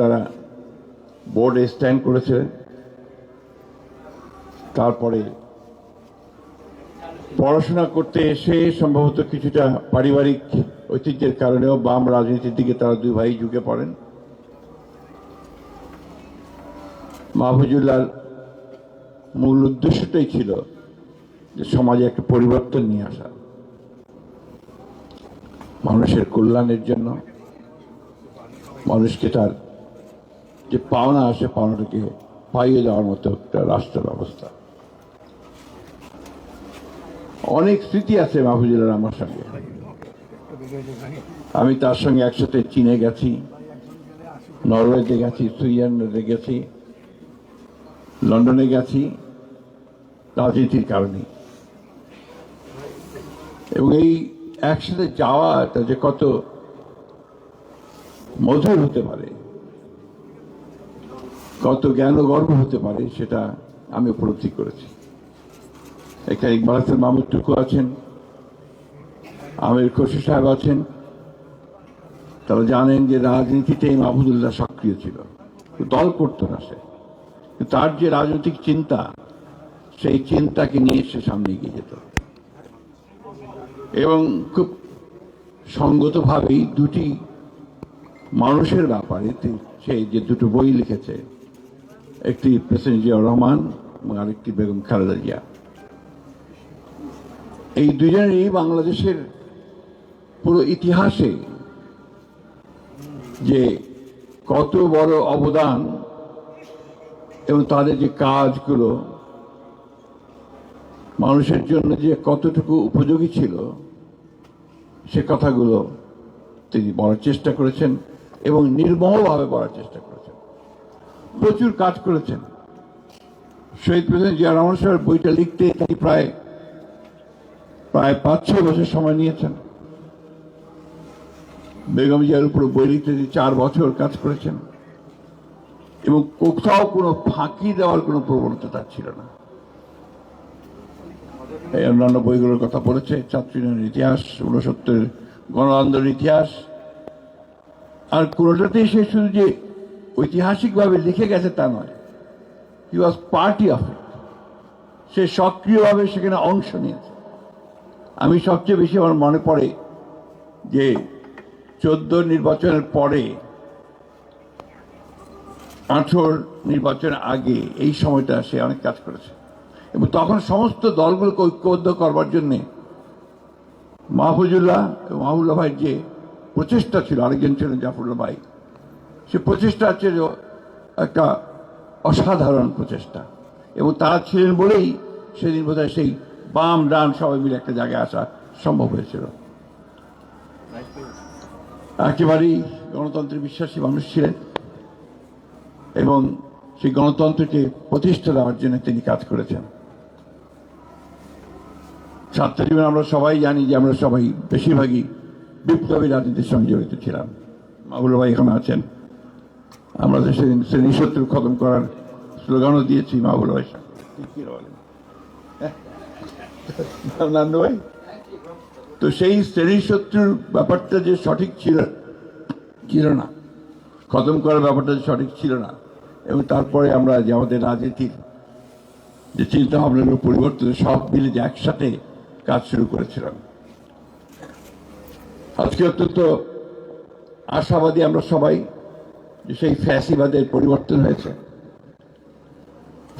তারা বোর্ডে স্ট্যান্ড করেছে। তারপরে পড়াশোনা করতে এসে সম্ভবত কিছুটা পারিবারিক ঐতিহ্যের কারণেও বাম রাজনীতির দিকে তারা দুই ভাই ঝুঁকে পড়েন। মাহফুজুল্লাহর মূল উদ্দেশ্যটাই ছিল যে সমাজে একটা পরিবর্তন নিয়ে আসা। মানুষের কল্যাণের জন্য মানুষকে তার যে পাওনা আসে পাওনাটাকে পাইয়ে দেওয়ার মতো একটা রাষ্ট্র ব্যবস্থা অনেক স্মৃতি আছে মাহফুজুল্লাহ আমার সঙ্গে। আমি তার সঙ্গে একসাথে চীনে গেছি, নরওয়েতে গেছি, সুইজারল্যান্ডে গেছি, লন্ডনে গেছি, রাজনীতির কারণে। এবং এই একসাথে যাওয়াটা যে কত মধুর হতে পারে। কত জ্ঞান ও গর্ব হতে পারে সেটা আমি উপলব্ধি করেছি। এখানে ইকবাল হাসান মাহমুদ টুকু আছেন, আমির খসি সাহেব আছেন। তারা জানেন যে রাজনীতিতে মাহমুদুল্লাহ সক্রিয় ছিল। দল করতো না সে। তার যে রাজনৈতিক চিন্তা, সেই চিন্তাকে নিয়ে সে সামনে এগিয়ে যেত। এবং খুব সঙ্গতভাবেই দুটি মানুষের ব্যাপারে সে যে দুটো বই লিখেছে একটি প্রেসিডেন্ট জিয়া রহমান এবং আরেকটি বেগম খালেদা জিয়া। এই দুজনেরই বাংলাদেশের পুরো ইতিহাসে যে কত বড় অবদান এবং তাদের যে কাজগুলো, মানুষের জন্য যে কতটুকু উপযোগী ছিল, সে কথাগুলো তিনি বলার চেষ্টা করেছেন এবং নির্মমভাবে বলার চেষ্টা করেছেন। প্রচুর কাজ করেছেন। শহীদ প্রেসিডেন্ট জিয়া রহমান সাহেবের বইটা লিখতে তিনি প্রায় প্রায় পাঁচ, ছয় বছর সময় নিয়েছেন। বেগম জিয়ার উপর বই লিখতে তিনি চার বছর কাজ করেছেন। এবং কোথাও কোনো ফাঁকি দেওয়ার কোনো প্রবণতা তার ছিল না। এই অন্যান্য বইগুলোর কথা বলেছে ছাত্র ইউনিয়নের ইতিহাস, ঊনসত্তরের গণ আন্দোলনের ইতিহাস। আর কোনোটাতেই সে শুধু যে ঐতিহাসিকভাবে লিখে গেছে তা নয়। হি ওয়াজ পার্টি অফ ইট সে সক্রিয়ভাবে সেখানে অংশ নিয়েছে। আমি সবচেয়ে বেশি আমার মনে পড়ে যে চোদ্দ নির্বাচনের পরে আঠেরোর নির্বাচনের আগে এই সময়টা সে অনেক কাজ করেছে। এবং তখন সমস্ত দলগুলোকে ঐক্যবদ্ধ করবার জন্যে মাহফুজুল্লাহ এবং মাহবুল্লাহ ভাইয়ের যে প্রচেষ্টা ছিল, আরেকজন ছিলেন জাফরুল্লাহ ভাই সে প্রচেষ্টা ছিল একটা অসাধারণ প্রচেষ্টা। এবং তারা ছিলেন বলেই সেদিন বোধহয় সেই বাম, ডান সবাই মিলে একটা জায়গায় আসা সম্ভব হয়েছিল। একেবারেই গণতন্ত্রে বিশ্বাসী মানুষ ছিলেন এবং সেই গণতন্ত্রকে প্রতিষ্ঠা দেওয়ার জন্য তিনি কাজ করেছেন। ছাত্র জীবনে আমরা সবাই জানি যে আমরা সবাই বেশিরভাগই বিপ্লবী রাজনীতির সঙ্গে জড়িত ছিলাম। মাহুল ভাই এখন আছেন। আমরা তো সেদিন শ্রেণি শত্রু খতম করার স্লোগানও দিয়েছি মাহুল ভাই। হ্যাঁ? ভাই, তো সেই শ্রেণি শত্রুর ব্যাপারটা যে সঠিক ছিল ছিল না। খতম করার ব্যাপারটা যে সঠিক ছিল না। এবং তারপরে আমরা যে আমাদের রাজনীতির যে চিন্তা ভাবনাগুলো পরিবর্তন সব মিলে যে একসাথে কাজ শুরু করেছিলাম। আজকে অত্যন্ত আশাবাদী আমরা সবাই সেই ফ্যাসিবাদের পরিবর্তন হয়েছে।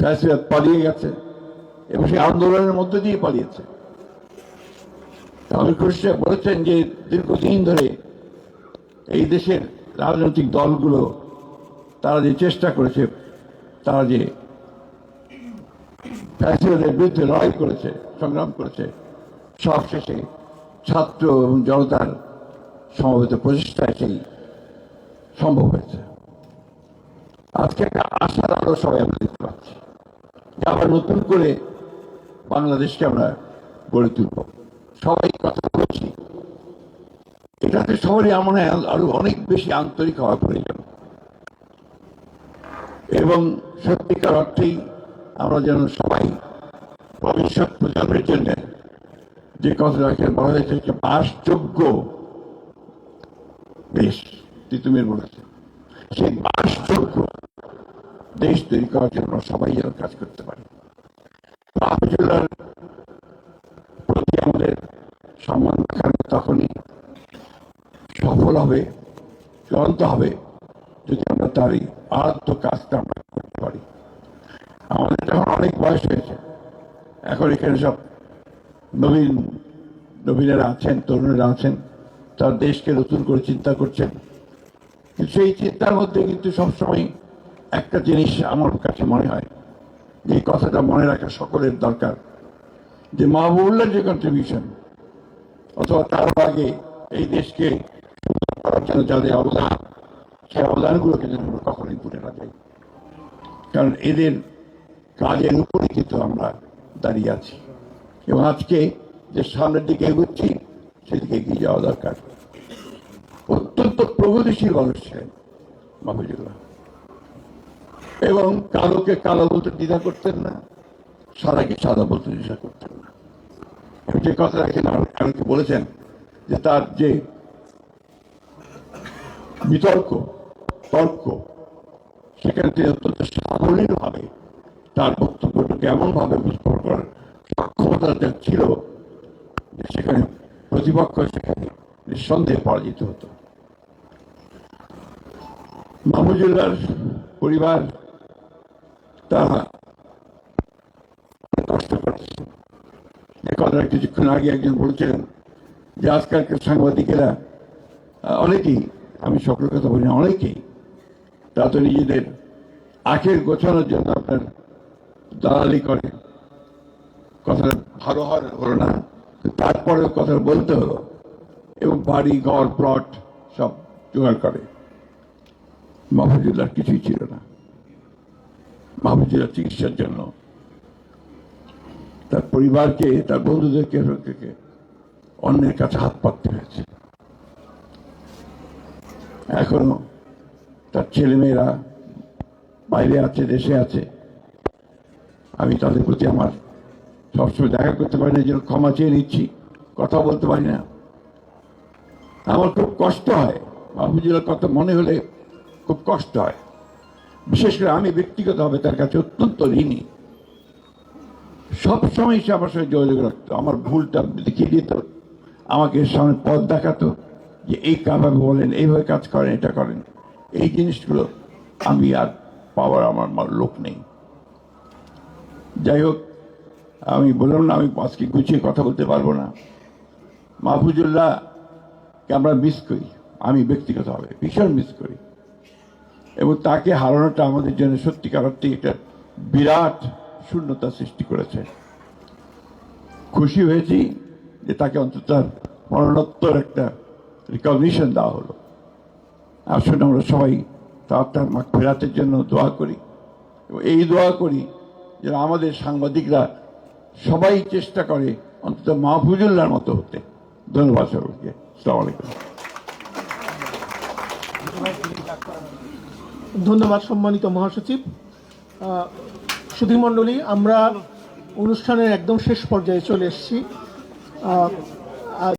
ফ্যাসিবাদ পালিয়ে গেছে এবং সেই আন্দোলনের মধ্যে দিয়ে পালিয়েছে। আমির খুশি বলেছেন যে দীর্ঘদিন ধরে এই দেশের রাজনৈতিক দলগুলো তারা যে চেষ্টা করেছে, তারা যে ফ্যাসিবাদের বিরুদ্ধে লড়াই করেছে, সংগ্রাম করেছে, সব শেষে ছাত্র এবং জনতার সমবেত প্রচেষ্টায় সেই সম্ভব হয়েছে। আজকে একটা আশার আলো সবাই আমরা দেখতে পাচ্ছি। যে আবার নতুন করে বাংলাদেশকে আমরা গড়ে তুলব। সবাই কথা বলছি। এটাতে সবারই আমার আরও অনেক বেশি আন্তরিক হওয়া প্রয়োজন। এবং সত্যিকার অর্থেই আমরা যেন সবাই ভবিষ্যৎ প্রজন্মের জন্য যে কথাটা বলা হয়েছে বাসযোগ্য দেশ তিতুমির বলেছে। সেই বাসযোগ্য দেশ তৈরি করার জন্য সবাই যেন কাজ করতে পারি মাহফুজুল্লাহর প্রতি আমাদের সম্মান দেখানো তখনই সফল হবে চূড়ান্ত হবে যদি আমরা তার এই কাজটা আমরা করতে পারি আমাদের তখন অনেক বয়স হয়েছে এখন এখানে সব নবীন নবীনেরা আছেন তরুণেরা আছেন তার দেশকে নতুন করে চিন্তা করছেন। সেই চিন্তার মধ্যে কিন্তু সবসময় একটা জিনিস আমার কাছে মনে হয় যে কথাটা মনে রাখা সকলের দরকার। যে মাহবুবুল্লার যে কন্ট্রিবিউশন অথবা তার আগে এই দেশকে করার জন্য যাদের অবদান, সেই অবদানগুলোকে যেন আমরা কখনোই ভুলে না যাই। কারণ এদের কাজের উপরে কিন্তু আমরা দাঁড়িয়ে আছি। এবং আজকে যে সামনের দিকে এগোচ্ছি, সেদিকে এগিয়ে যাওয়া দরকার। প্রগতিশীল মানুষ ছিলেন মাহফুজুল্লাহ এবং কালোকে কালো বলতে দ্বিধা করতেন না, সাদাকে সাদা বলতে দ্বিধা করতেন না। যে কথা এখানে অনেকে বলেছেন যে তার যে বিতর্ক, তর্ক, সেখানে তিনি অত্যন্ত সাবলীল ভাবে তার বক্তব্যটাকে এমন ভাবে উপস্থাপন করার সক্ষমতা যার ছিল যে সেখানে প্রতিপক্ষ সেখানে নিঃসন্দেহে পরাজিত হতো। মাহমুদুল্লাহর পরিবার, তারা কষ্ট যে কথাটা কিছুক্ষণ আগে একজন বলছিলেন যে আজকালকার সাংবাদিকেরা, অনেকেই, আমি সকলের কথা বলি অনেকেই তা তো নিজেদের আখের গোছানোর জন্য আপনার দালালি করে। কথাটা ভালো হওয়ার হলো না, তারপরেও কথা বলতে হলো এবং বাড়ি, ঘর, প্লট সব জোগাড় করে। মাহফুজুল্লাহর কিছুই ছিল না। মাহফুজুল্লাহ চিকিৎসার জন্য। তার পরিবারকে, তার বন্ধুদেরকে অন্যের কাছে হাত পাততে হয়েছে। এখনও তার ছেলেমেয়েরা বাইরে আছে, দেশে আছে। আমি তাদের প্রতি আমার সবসময় দেখা করতে পারি না জন্য ক্ষমা চেয়ে নিচ্ছি। কথা বলতে পারি না। আমার খুব কষ্ট হয়। মাহফুজুল্লার কথা মনে হলে খুব কষ্ট হয়। বিশেষ করে আমি ব্যক্তিগতভাবে তার কাছে অত্যন্ত ঋণী। সবসময় সে আমার সঙ্গে যোগাযোগ রাখতো। আমার ভুলটা দেখিয়ে দিত, আমাকে সামনে পথ দেখাতো যে এই কাজভাবে বলেন, এইভাবে কাজ করেন, এটা করেন। এই জিনিসগুলো আমি আর পাওয়ার আমার আমার লোক নেই। যাই হোক, আমি বললাম না, আমি আজকে গুছিয়ে কথা বলতে পারব না। মাহফুজুল্লাহকে আমরা মিস করি। আমি ব্যক্তিগতভাবে ভীষণ মিস করি। এবং তাকে হারানোটা আমাদের জন্য সত্যিকার অর্থে একটা বিরাট শূন্যতা সৃষ্টি করেছে। খুশি হয়েছি যে তাকে অন্তত মরণোত্তর একটা রিকগনিশন দেওয়া হলো। আসুন আমরা সবাই তার তার মা ফেরাতের জন্য দোয়া করি। এবং এই দোয়া করি যেন আমাদের সাংবাদিকরা সবাই চেষ্টা করে অন্তত মাহফুজুল্লাহর মতো হতে। ধন্যবাদ সকলকে। সালাম আলাইকুম। ধন্যবাদ সম্মানিত মহাসচিব। সুধীমণ্ডলী আমরা অনুষ্ঠানের একদম শেষ পর্যায়ে চলে এসেছি।